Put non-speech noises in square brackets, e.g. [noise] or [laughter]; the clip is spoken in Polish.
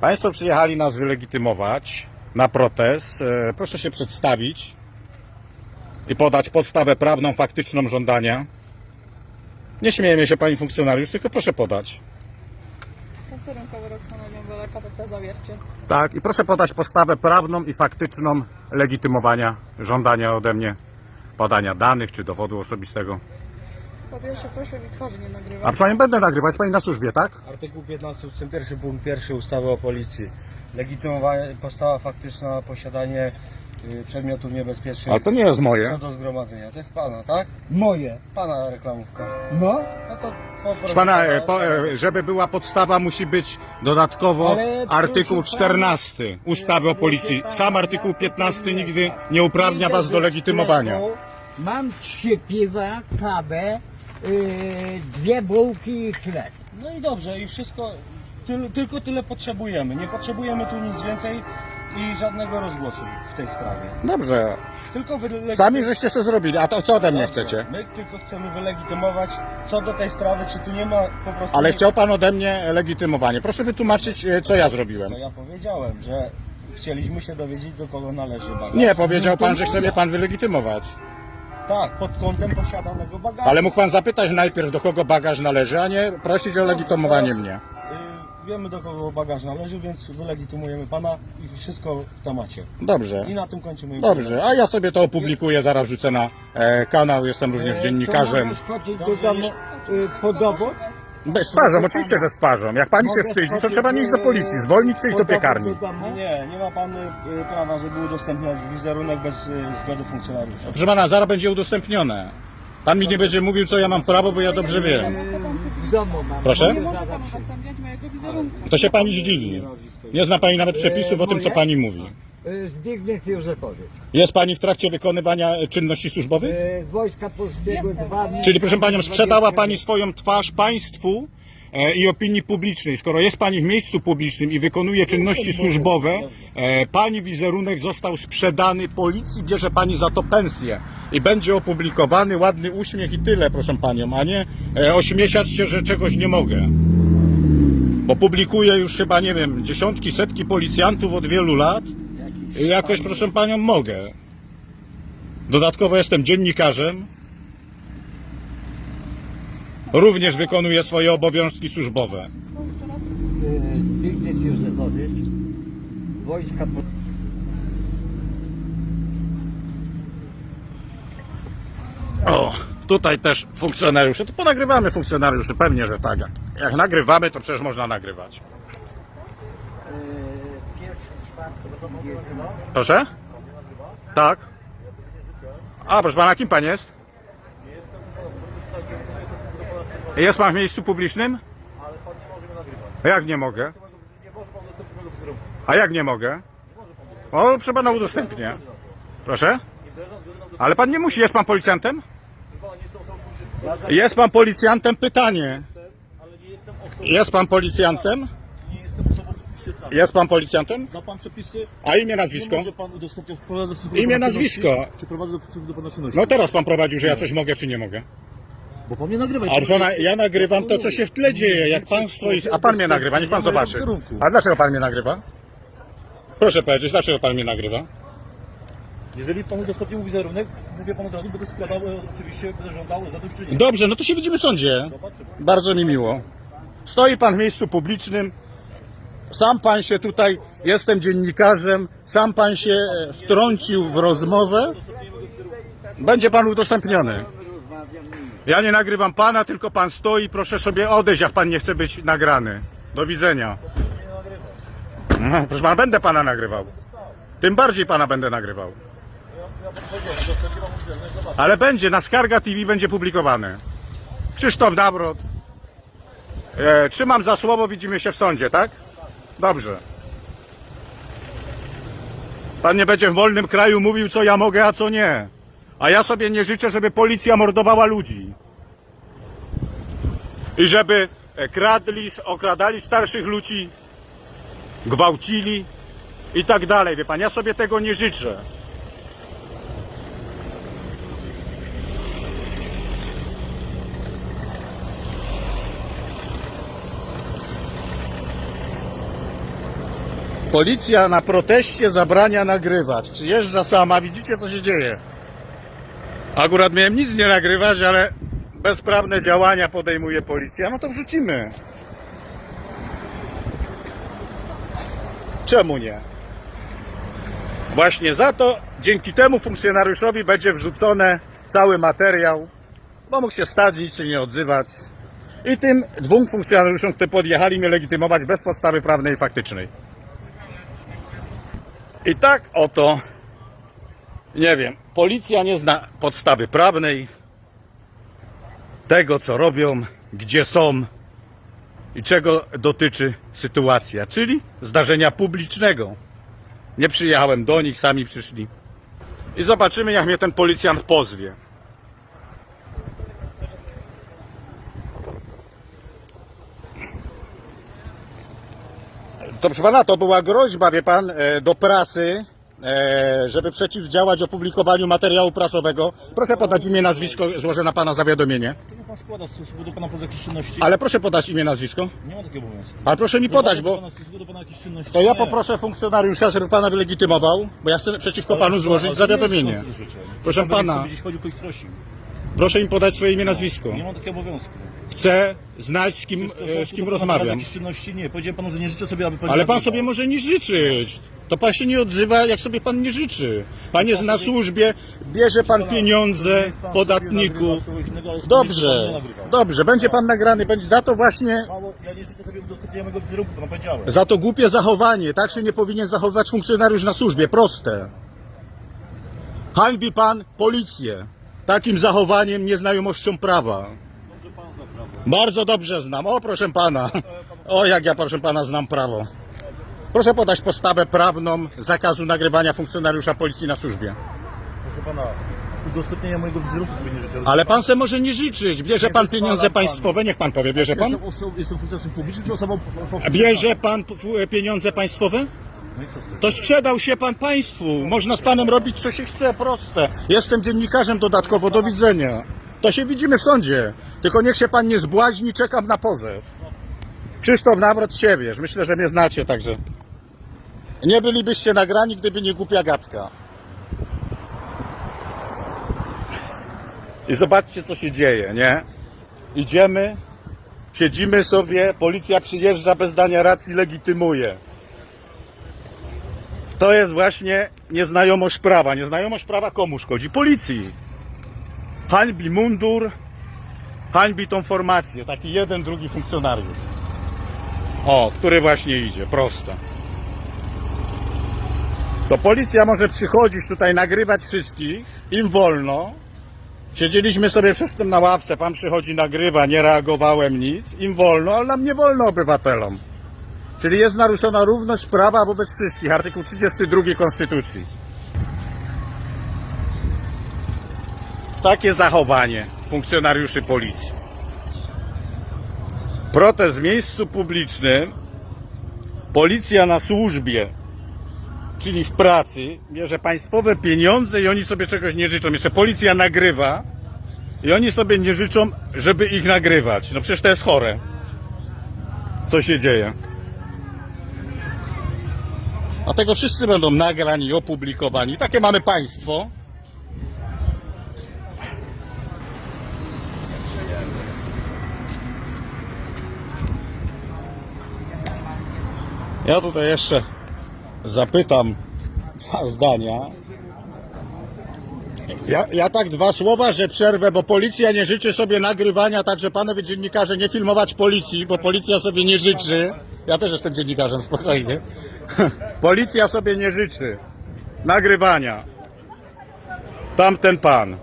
Państwo przyjechali nas wylegitymować na protest. E, Proszę się przedstawić i podać podstawę prawną, faktyczną żądania. Nie śmiejemy się pani funkcjonariusz, tylko proszę podać. Posterunkowy Roxana Niembele, KPP Zawiercie. Tak, i proszę podać podstawę prawną i faktyczną legitymowania żądania ode mnie podania danych czy dowodu osobistego. Po pierwsze proszę mi twarzy nie A nagrywać. przynajmniej będę nagrywać, jest pani na służbie, tak? Artykuł 15 ust. 1 punkt 1 ustawy o policji. Legitymowanie, podstawa faktyczna, posiadanie y, przedmiotów niebezpiecznych. Ale to nie jest Co moje. do zgromadzenia. To jest pana, tak? Moje. Pana reklamówka. No, No to poproszę Proszę pana, e, po, e, żeby była podstawa, musi być dodatkowo Ale artykuł proszę pana- 14 ustawy o policji. Sam artykuł 15 nigdy nie uprawnia was do legitymowania. Mam trzy piwa, kawę, yy, dwie bułki i chleb. No i dobrze, i wszystko, tyl, tylko tyle potrzebujemy. Nie potrzebujemy tu nic więcej i żadnego rozgłosu w tej sprawie. Dobrze, Tylko sami żeście to zrobili, a to co ode mnie chcecie? My tylko chcemy wylegitymować co do tej sprawy, czy tu nie ma po prostu... Ale chciał pan ode mnie legitymowanie. Proszę wytłumaczyć, e, co ja zrobiłem. No ja powiedziałem, że chcieliśmy się dowiedzieć, do kogo należy bagaż. Nie, powiedział pan, że chce mnie pan wylegitymować. Tak, pod kątem posiadanego bagażu. Ale mógł pan zapytać najpierw, do kogo bagaż należy, a nie prosić o legitymowanie mnie. Y, Wiemy, do kogo bagaż należy, więc wylegitymujemy pana i wszystko w temacie. Dobrze. I na tym kończymy. Dobrze, a ja sobie to opublikuję, zaraz rzucę na e, kanał, jestem również E, dziennikarzem. To chodzić do domu po dowód? Z twarzą, oczywiście, że z twarzą. Jak pani się wstydzi, to trzeba nie iść do policji, zwolnić czy iść do piekarni. Nie, nie ma pan y, prawa, żeby udostępniać wizerunek bez y, zgody funkcjonariusza. Proszę pana, zaraz będzie udostępnione. Pan mi nie będzie mówił, co ja mam prawo, bo ja dobrze wiem. Mam. Proszę? Nie może pan udostępniać mojego wizerunku. To się pani zdziwi. Nie zna pani nawet przepisów o tym, co pani mówi. Yy, Zbigniew Józefowicz. Jest pani w trakcie wykonywania e, czynności służbowych? Yy, Wojska Polskiego Jestem. 2 dni. Czyli proszę panią, sprzedała pani swoją twarz państwu e, i opinii publicznej. Skoro jest pani w miejscu publicznym i wykonuje czynności służbowe, e, pani wizerunek został sprzedany policji, bierze pani za to pensję i będzie opublikowany ładny uśmiech i tyle, proszę panią, a nie e, ośmieszać się, że czegoś nie mogę. Bo publikuję już chyba, nie wiem, dziesiątki, setki policjantów od wielu lat jakoś, proszę panią, mogę. Dodatkowo jestem dziennikarzem, również wykonuje swoje obowiązki służbowe. Zbigniew Józefowicz. Wojska. O, tutaj też funkcjonariusze. To ponagrywamy funkcjonariuszy, pewnie, że tak. Jak nagrywamy, to przecież można nagrywać. Proszę? Tak? A, proszę pana, kim pan jest? Jest pan w miejscu publicznym? A jak nie mogę? A jak nie mogę? O, proszę pana udostępnię. Proszę? Ale pan nie musi, jest pan policjantem? Jest pan policjantem? Pytanie. Jest pan policjantem? Jest pan policjantem? Zna pan przepisy? A imię, Nie nazwisko? może pan udostępniać wprowadza do Imię, nazwisko. Czy prowadza do do ponowności? No teraz pan prowadził, że ja coś mogę, czy nie mogę? Bo pan mnie nagrywa. A żona, ja nagrywam to, co się w tle dzieje, jak pan stoi... A pan mnie nagrywa, niech pan zobaczy. A dlaczego pan mnie nagrywa? Proszę powiedzieć, dlaczego pan mnie nagrywa? Jeżeli pan udostępnił wizerunek, mówię panu od razu, będę składał, e, oczywiście będę żądał zadośćuczynienia. Dobrze, no to się widzimy w sądzie. Zobaczymy. Bardzo mi miło. Stoi pan w miejscu publicznym. Sam pan się tutaj, jestem dziennikarzem, sam pan się e, wtrącił w rozmowę. Będzie pan udostępniony. Ja nie nagrywam pana, tylko pan stoi. Proszę sobie odejść, jak pan nie chce być nagrany. Do widzenia. No, proszę pana, będę pana nagrywał. Tym bardziej pana będę nagrywał. Ale będzie, na Skarga TV będzie publikowane. Krzysztof Nawrot. E, trzymam za słowo, widzimy się w sądzie, tak? Dobrze. Pan nie będzie w wolnym kraju mówił, co ja mogę, a co nie. A ja sobie nie życzę, żeby policja mordowała ludzi. I żeby e, kradli, okradali starszych ludzi, gwałcili i tak dalej. Wie pan, ja sobie tego nie życzę. Policja na proteście zabrania nagrywać. Przyjeżdża sama, widzicie co się dzieje. Akurat miałem nic nie nagrywać, ale bezprawne działania podejmuje policja, no to wrzucimy. Czemu nie? Właśnie za to, dzięki temu funkcjonariuszowi będzie wrzucony cały materiał, bo mógł się stać, nic się nie odzywać. I tym dwóm funkcjonariuszom, którzy podjechali mnie legitymować bez podstawy prawnej i faktycznej. I tak oto, nie wiem, policja nie zna podstawy prawnej, tego co robią, gdzie są i czego dotyczy sytuacja, czyli zdarzenia publicznego. Nie przyjechałem do nich, sami przyszli. I zobaczymy, jak mnie ten policjant pozwie. To proszę pana, to była groźba, wie pan, e, do prasy, e, żeby przeciwdziałać opublikowaniu materiału prasowego. Proszę podać imię, nazwisko, złożę na pana zawiadomienie. Niech pan składa w stosunku do pana pod jakieś czynności. Ale proszę podać imię, nazwisko. Nie ma takiego obowiązku. Ale proszę mi podać, bo Pana w stosunku do pana czynności. to ja Nie. poproszę funkcjonariusza, żeby pana wylegitymował, bo ja chcę przeciwko panu złożyć zawiadomienie. Proszę pana. Gdzieś chodził, ktoś prosił. Proszę mi podać swoje imię, nazwisko. Nie mam takiego obowiązku. Chcę znać, z kim, e, z kim rozmawiam. Czynności nie. Powiedziałem panu, że nie życzę sobie, aby pan Ale pan sobie może nie życzyć. To pan się nie odzywa, jak sobie pan nie życzy. Pan jest na służbie, bierze pan pieniądze podatników. Dobrze, dobrze, będzie pan nagrany, będzie za to właśnie, Mało, ja nie życzę sobie udostępnienia mojego wizerunku, powiedziałem. za to głupie zachowanie. Tak się nie powinien zachowywać funkcjonariusz na służbie, proste. Hańbi pan policję. Takim zachowaniem, nieznajomością prawa. Dobrze pan zna prawo. Bardzo dobrze znam. O, proszę pana. O, jak ja, proszę pana, znam prawo. Proszę podać postawę prawną zakazu nagrywania funkcjonariusza policji na służbie. Proszę pana, udostępnienia mojego wizerunku sobie nie życzę. Ale pan se może nie życzyć. Bierze pan pieniądze państwowe, niech pan powie, bierze pan? Jestem, funkcjonariuszem publicznym czy osobą powszechną? Bierze pan p- pieniądze państwowe? No i co z tego? To sprzedał się pan państwu. Można z panem robić co się chce, proste. Jestem dziennikarzem dodatkowo, do widzenia. To się widzimy w sądzie. Tylko niech się pan nie zbłaźni, czekam na pozew. Krzysztof Nawrot Siewierz, myślę, że mnie znacie, także. Nie bylibyście nagrani, gdyby nie głupia gadka. I zobaczcie, co się dzieje, nie? Idziemy, siedzimy sobie, policja przyjeżdża bez dania racji, legitymuje. To jest właśnie nieznajomość prawa. Nieznajomość prawa komu szkodzi? Policji. Hańbi mundur, hańbi tą formację. Taki jeden, drugi funkcjonariusz. O, który właśnie idzie. Proste. To policja może przychodzić tutaj, nagrywać wszystkich. Im wolno. Siedzieliśmy sobie przedtem na ławce. Pan przychodzi, nagrywa, nie reagowałem nic. Im wolno, ale nam nie wolno obywatelom. Czyli jest naruszona równość prawa wobec wszystkich. Artykuł 32 Konstytucji. Takie zachowanie funkcjonariuszy policji. Protest w miejscu publicznym. Policja na służbie, czyli w pracy, bierze państwowe pieniądze i oni sobie czegoś nie życzą. Jeszcze policja nagrywa i oni sobie nie życzą, żeby ich nagrywać. No przecież to jest chore. Co się dzieje? Dlatego wszyscy będą nagrani opublikowani. Takie mamy państwo. Ja tutaj jeszcze zapytam dwa zdania. Ja, ja tak dwa słowa, że przerwę, bo policja nie życzy sobie nagrywania, także panowie dziennikarze nie filmować policji, bo policja sobie nie życzy. Ja też jestem dziennikarzem, spokojnie. [laughs] Policja sobie nie życzy nagrywania. Tamten pan.